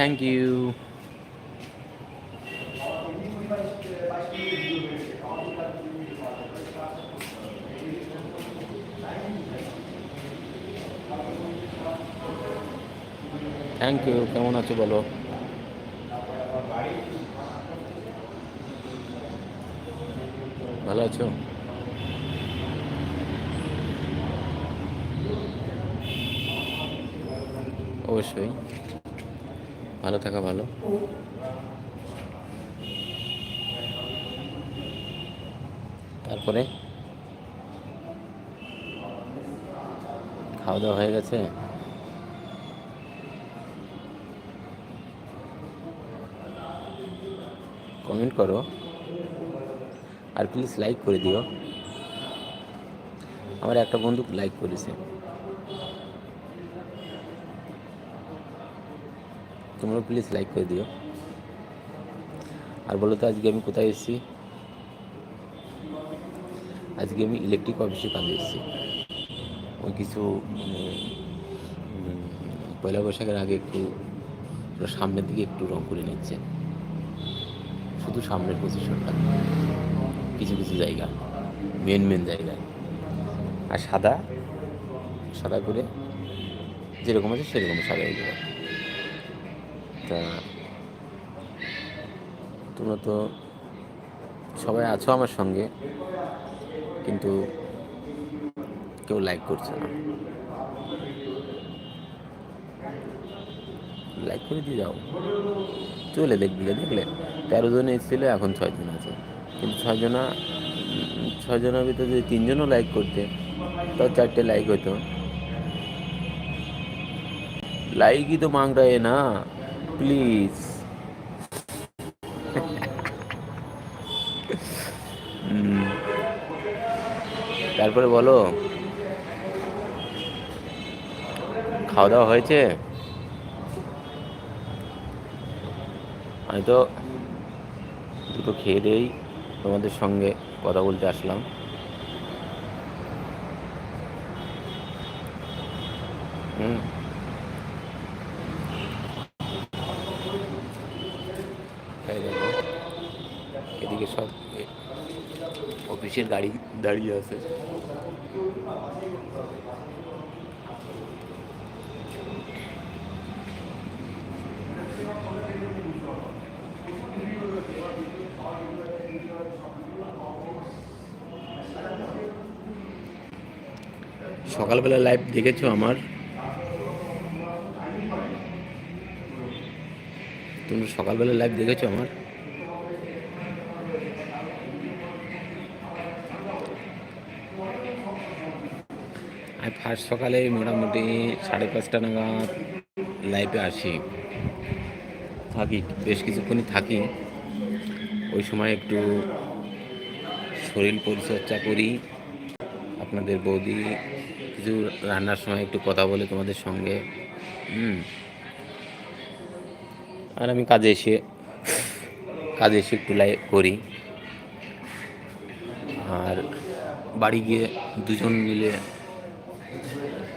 Thank you thank you কেমন আছো বলো? ভালো আছো? অবশ্যই। ভালো থাকা ভালো। তারপরে? খাওয়া দাওয়া হয়ে গেছে? কমেন্ট করো। আর প্লিজ লাইক করে দিও। আমার একটা বন্ধু লাইক করেছে। তোমরা প্লিজ লাইক করে দিও। আর বলো তো আজকে আমি কোথায় এসেছি? আজকে আমি ইলেকট্রিক অফিসে কাজে এসেছি। ওই কিছু মানে, পয়লা বৈশাখের আগে একটু সামনের দিকে একটু রং করে নিচ্ছে। শুধু সামনের পজিশনটা কিছু কিছু জায়গা। মেন মেন জায়গায় আর সাদা সাদা করে যেরকম আছে সেরকম সাদা হয়ে যাবে। তা তোমরা তো সবাই আছো আমার সঙ্গে, কিন্তু কেউ লাইক করছে না। লাইক করে দিয়ে যাও। চলে দেখবি, দেখলে? তেরো জন এসেছিল, এখন ছয়জন আছে। কিন্তু ছয়জনা ছয়জনের ভিতরে যদি তিনজনও লাইক করতে তো চারটে লাইক হতো লাইকই তো মাংটা এ না। প্লিজ তারপরে বলো। খাওয়া দাওয়া হয়েছে? আমি তো দুটো খেয়ে দিয়েই তোমাদের সঙ্গে কথা বলতে আসলাম। হুম। এই দেখো এদিকে সব অফিসের গাড়ি দাঁড়িয়ে আছে। সকালবেলা লাইভ দেখেছ আমার? তুমি সকালবেলা লাইভ দেখেছ আমার? আমি ফার্স্ট সকালে মোটামুটি সাড়ে পাঁচটা নাগাদ লাইভে আসি। থাকি, বেশ কিছুক্ষণই থাকি। ওই সময় একটু শরীর পরিচর্যা করি। আপনাদের বৌদি কিছু রান্নার সময় একটু কথা বলে তোমাদের সঙ্গে। হুম। আর আমি কাজে এসে কাজে এসে একটু লাইভ করি। আর বাড়ি গিয়ে দুজন মিলে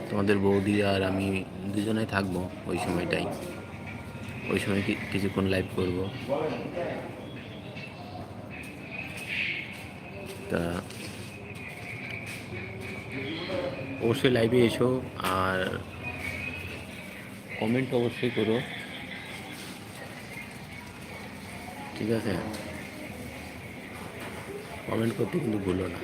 তোমাদের বৌদি আর আমি দুজনে থাকব ওই সময়টাই। ওই সময় কিছুক্ষণ লাইভ করব। তা অবশ্যই লাইভে এসো আর কমেন্ট অবশ্যই করো। ঠিক আছে। কমেন্ট করতে কিন্তু ভুলো না।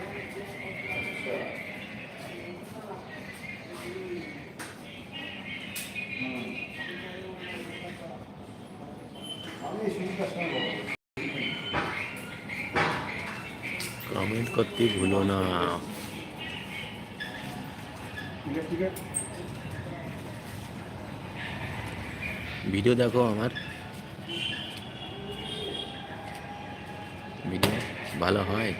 কমেন্ট করতে ভুলো না। ভিডিও দেখো আমার ভিডিও ভালো হয়।